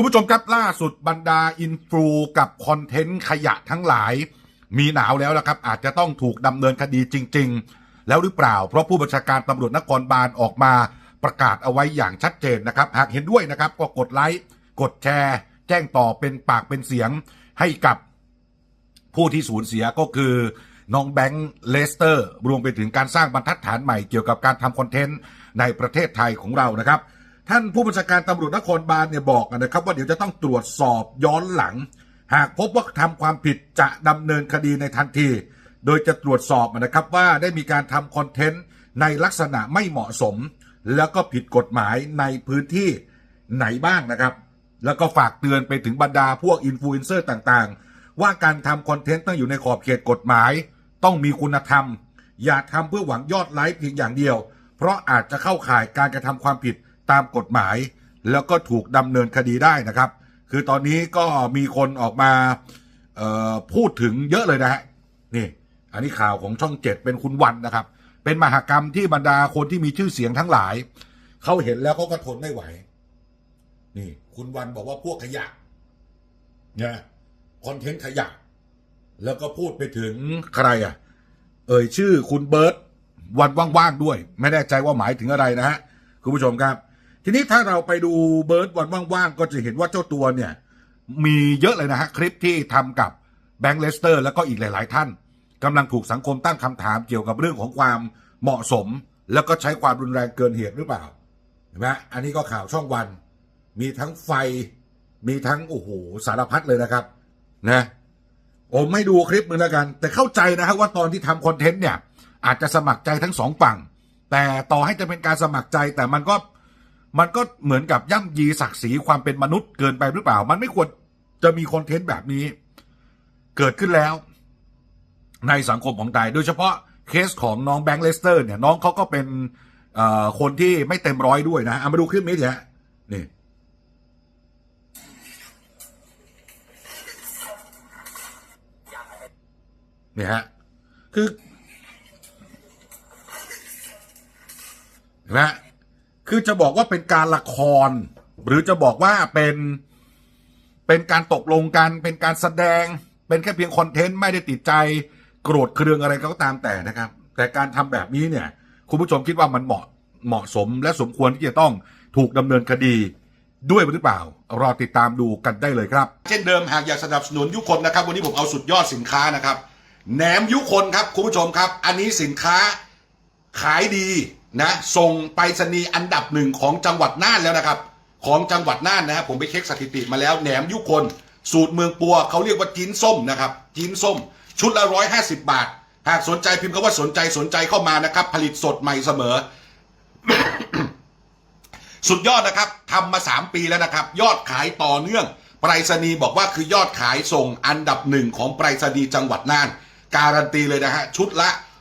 คุณผู้ชมครับล่าสุดบรรดาอินฟลูกับคอนเทนต์ขยะทั้งหลาย มีหนาวแล้วนะครับ อาจจะต้องถูกดำเนินคดีจริง ๆ แล้วหรือเปล่า เพราะผู้บัญชาการตำรวจนครบาลออกมาประกาศเอาไว้อย่างชัดเจนนะครับ หากเห็นด้วยนะครับ ก็กดไลค์กดแชร์ แจ้งต่อเป็นปากเป็นเสียงให้กับผู้ที่สูญเสียก็คือน้องแบงค์เลสเตอร์ รวมไปถึงการสร้างบรรทัดฐานใหม่เกี่ยวกับการทำคอนเทนต์ในประเทศไทยของเรานะครับ ท่านผู้บัญชาการตำรวจนครบาลเนี่ยบอกนะครับ ว่าเดี๋ยวจะต้องตรวจสอบย้อนหลัง หากพบว่าทำความผิดจะดำเนินคดีในทันที โดยจะตรวจสอบนะครับว่าได้มีการทำคอนเทนต์ในลักษณะไม่เหมาะสม แล้วก็ผิดกฎหมายในพื้นที่ไหนบ้างนะครับ แล้วก็ฝากเตือนไปถึงบรรดาพวกอินฟลูเอนเซอร์ต่างๆ ว่าการทำคอนเทนต์ต้องอยู่ในขอบเขตกฎหมาย ต้องมีคุณธรรม อย่าทำเพื่อหวังยอดไลค์เพียงอย่างเดียว เพราะอาจจะเข้าข่ายการกระทำความผิด ตามกฎหมาย แล้วก็ถูกดำเนินคดีได้นะครับ คือตอนนี้ก็มีคนออกมาพูดถึงเยอะเลยนะฮะนี่ อันนี้ข่าวของช่องเจ็ดเป็นคุณวันนะครับ เป็นมหากรรมที่บรรดาคนที่มีชื่อเสียงทั้งหลาย เขาเห็นแล้วเขาก็ทนไม่ไหว นี่ คุณวันบอกว่าพวกขยะเนะคอนเทนต์ขยะ แล้วก็พูดไปถึงใครอะ เอ่ยชื่อคุณเบิร์ตวันว่างๆด้วย ไม่แน่ใจว่าหมายถึงอะไรนะฮะ คุณผู้ชมครับ ทีนี้ถ้าเราไปดูเบิร์ตวันว่างๆ ก็จะเห็นว่าเจ้าตัวเนี่ย มีเยอะเลยนะฮะ คลิปที่ทำกับแบงค์เลสเตอร์ แล้วก็อีกหลาย ๆ ท่านกำลังถูกสังคมตั้งคำถามเกี่ยวกับเรื่องของความเหมาะสม แล้วก็ใช้ความรุนแรงเกินเหตุหรือเปล่าเห็นไหมอันนี้ก็ข่าวช่องวัน มีทั้งไฟ มีทั้งโอ้โหสารพัดเลยนะครับ นะผมไม่ดูคลิปมึงแล้วกัน แต่เข้าใจนะครับว่าตอนที่ทำคอนเทนต์เนี่ย อาจจะสมัครใจทั้งสองฝั่ง แต่ต่อให้จะเป็นการสมัครใจแต่มันก็ มันก็เหมือนกับย่ำยีศักดิ์ศรีความเป็นมนุษย์เกินไปหรือเปล่า มันไม่ควรจะมีคอนเทนต์แบบนี้ เกิดขึ้นแล้ว ในสังคมของไทยโดยเฉพาะเคสของน้องแบงค์เลสเตอร์เนี่ยน้องเขาก็เป็นคนที่ไม่เต็มร้อยด้วยนะเอามาดูคลิปนี้เถอะนี่เนี่ยฮะคือนะ คือจะบอกว่าเป็นการละคร หรือจะบอกว่าเป็นเป็นการตกลงกันเป็นการแสดง เป็นแค่เพียงคอนเทนต์ไม่ได้ติดใจโกรธเคืองอะไรก็ตามแต่นะครับ แต่การทำแบบนี้เนี่ย คุณผู้ชมคิดว่ามันเหมาะเหมาะสมและสมควรที่จะต้องถูกดำเนินคดีด้วยหรือเปล่า รอติดตามดูกันได้เลยครับ เช่นเดิมหากอยากสนับสนุนยุคนนะครับ วันนี้ผมเอาสุดยอดสินค้านะครับแหนมยุคนครับคุณผู้ชมครับ อันนี้สินค้าขายดี นะส่งไปรษณีย์อันดับหนึ่งของจังหวัดน่านแล้วนะครับ ของจังหวัดน่านนะครับผมไปเช็คสถิติมาแล้วแหนมยุคน สูตรเมืองปัวเขาเรียกว่าจีนส้มนะครับจีนส้ม ชุดละร้อยห้าสิบบาท หากสนใจพิมพ์คำว่าสนใจสนใจเข้ามานะครับ ผลิตสดใหม่เสมอ สุดยอดนะครับทำมา3ปีแล้วนะครับ ยอดขายต่อเนื่องไปรษณีย์บอกว่าคือยอดขายส่งอันดับหนึ่งของไปรษณีย์จังหวัดน่าน การันตีเลยนะฮะชุดละ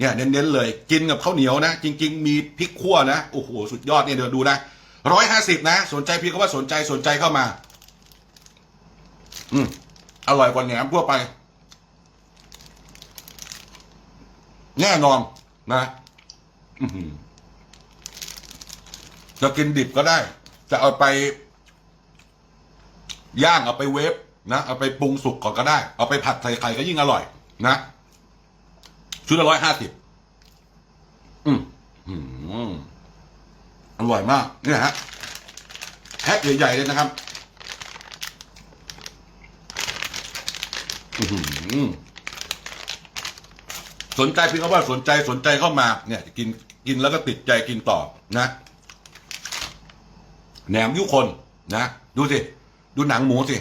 เนี่ยเน้นๆเลย กินกับข้าวเหนียวนะ จริง ๆ มีพริกขั่วนะโอ้โหสุดยอดเนี่ยเดี๋ยวดูนะร้อยห้าสิบนะ สนใจพี่ก็ว่าสนใจสนใจเข้ามา อืมอร่อยกว่าแหนมทั่วไป แน่นอนนะจะกินดิบก็ได้ จะเอาไป ย่างเอาไปเวฟนะเอาไปปรุงสุกก่อนก็ได้ เอาไปผัดใส่ไข่ก็ยิ่งอร่อย นะ ชุดละร้อยห้าสิบอืมอร่อยมากเนี่ยฮะแพ็คใหญ่ๆเลยนะครับอือหือสนใจเพียงเขาว่าสนใจสนใจเข้ามา เนี่ย กินกินแล้วก็ติดใจกินต่อนะแหนมยุคนนะดูสิดูหนังหมูสิ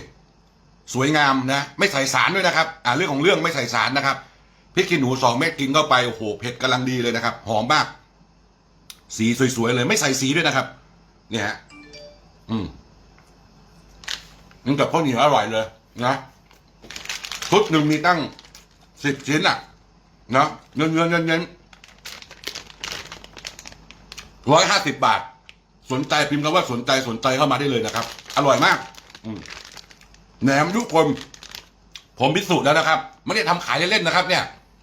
สวยงามนะ ไม่ใส่สารด้วยนะครับ อ่าเรื่องของเรื่องไม่ใส่สารนะครับ พริกขี้หนูสองเม็ดกินเข้าไปโอ้โหเผ็ดกำลังดีเลยนะครับ หอมมาก สีสวยๆเลย ไม่ใส่สีด้วยนะครับ เนี่ยฮะอืมนี่กับข้าวเหนียวอร่อยเลยนะชุดหนึ่งมีตั้งสิบชิ้นอะนะเงินเงินเงินเงินร้อยห้าสิบบาท สนใจพิมพ์คำว่าสนใจสนใจเข้ามาได้เลยนะครับ อร่อยมากอืมแหนมทุกคนผมพิสูจน์แล้วนะครับ ไม่ได้ทำขายเล่นๆนะครับเนี่ย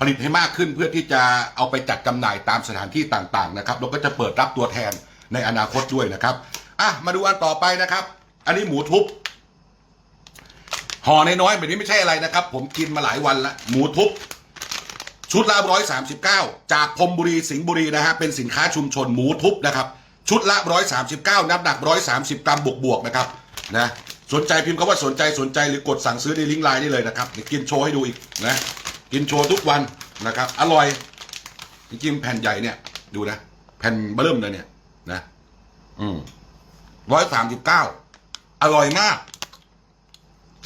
ผลิตให้มากขึ้นเพื่อที่จะเอาไปจัดจำหน่ายตามสถานที่ต่างๆนะครับแล้วก็จะเปิดรับตัวแทนในอนาคตด้วยนะครับอะมาดูอันต่อไปนะครับ อันนี้หมูทุบห่อน้อยๆแบบนี้ไม่ใช่อะไรนะครับ ผมกินมาหลายวันล้วหมูทุบชุดละร้อยสามสิบเก้าจากพรมบุรีสิงห์บุรีนะฮะเป็นสินค้าชุมชนหมูทุบนะครับ ชุดละร้อยสามสิบเก้าน้ำหนักร้อยสามสิบกรัมบวกบวกๆนะครับนะสนใจพิมพ์คำว่าสนใจสนใจหรือกดสั่งซื้อในลิงก์ไลน์ได้เลยนะครับเดี๋ยวกินโชว์ให้ดูอีกนะ กินโชว์ทุกวันนะครับ อร่อยจริงๆแผ่นใหญ่เนี่ย ดูนะ แผ่นเบิ่มเลยเนี่ยนะ อืมร้อยสามสิบเก้าอร่อยมาก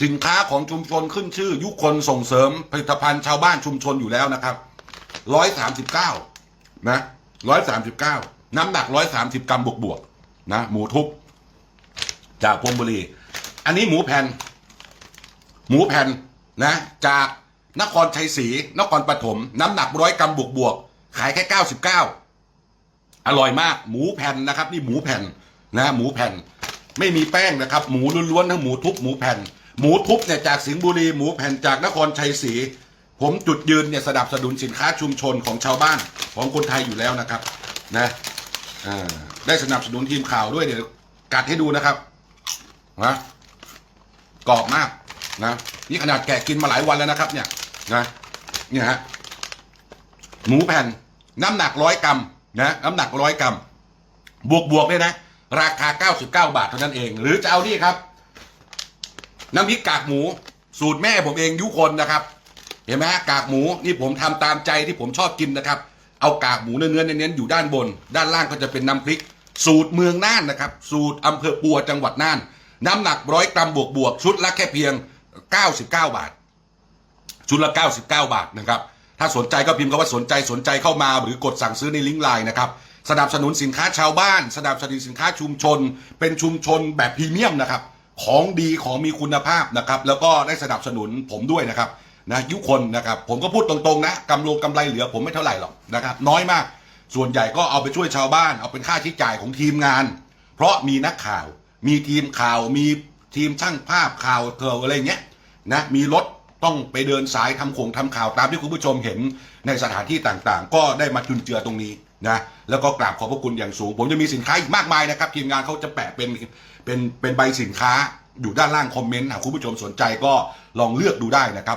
สินค้าของชุมชนขึ้นชื่อ ยุคนส่งเสริมผลิตภัณฑ์ชาวบ้านชุมชนอยู่แล้วนะครับร้อยสามสิบเก้านะร้อยสามสิบเก้าน้ำหนักร้อยสามสิบกรัมบวกบวกๆนะ หมูทุบจากพรมบุรี อันนี้หมูแผ่น หมูแผ่นนะ จาก นครชัยศรีนครปฐมน้ำหนักร้อยกรัมบวกบวกขายแค่เก้าสิบเก้าอร่อยมาก หมูแผ่นนะครับ นี่หมูแผ่นนะหมูแผ่น ไม่มีแป้งนะครับ หมูล้วนๆทั้งหมูทุบหมูแผ่น หมูทุบเนี่ยจากสิงห์บุรีหมูแผ่นจากนครชัยศรีผมจุดยืนเนี่ยสนับสนุนสินค้าชุมชนของชาวบ้านของคนไทยอยู่แล้วนะครับนะได้สนับสนุนทีมข่าวด้วยเดี๋ยวกัดให้ดูนะครับนะกรอบมากนะนี่ขนาดแกะกินมาหลายวันแล้วนะครับเนี่ย นะเนี่ยฮะหมูแผ่นน้ำหนักร้อยกรัมนะน้ำหนักร้อยกรัม บวกบวกเนี่ยนะ ราคา 99 บาทเท่านั้นเอง หรือจะเอานี่ครับ น้ำพริกกากหมู สูตรแม่ผมเองยุคนนะครับ เห็นไหมฮะกากหมูนี่ผมทำตามใจที่ผมชอบกินนะครับ เอากากหมูเนื้อๆเน้นอยู่ด้านบน ด้านล่างก็จะเป็นน้ำพริก สูตรเมืองน่านนะครับ สูตรอำเภอปัวจังหวัดน่าน น้ำหนักร้อยกรัมบวกบวกชุดละแค่เพียง 99 บาท ชุดละ 99 บาทนะครับ ถ้าสนใจก็พิมพ์คำว่าสนใจสนใจเข้ามาหรือกดสั่งซื้อในลิงก์ไลน์นะครับสนับสนุนสินค้าชาวบ้าน สนับสนุนสินค้าชุมชน เป็นชุมชนแบบพรีเมียมนะครับ ของดีของมีคุณภาพนะครับ แล้วก็ได้สนับสนุนผมด้วยนะครับนะยุคนนะครับ ผมก็พูดตรงๆนะกำลงกำไรเหลือผมไม่เท่าไหร่หรอกนะครับ น้อยมาก ส่วนใหญ่ก็เอาไปช่วยชาวบ้าน เอาเป็นค่าใช้จ่ายของทีมงาน เพราะมีนักข่าว มีทีมข่าว มีทีมช่างภาพข่าวเธออะไรเงี้ยนะมีรถ ต้องไปเดินสายทำโขงทำข่าวตามที่คุณผู้ชมเห็นในสถานที่ต่างๆ ก็ได้มาจุนเจือตรงนี้นะแล้วก็กราบขอบพระคุณอย่างสูง ผมจะมีสินค้าอีกมากมายนะครับทีมงานเขาจะแปะเป็นเป็นเป็นใบสินค้าอยู่ด้านล่างคอมเมนต์หากคุณผู้ชมสนใจก็ลองเลือกดูได้นะครับ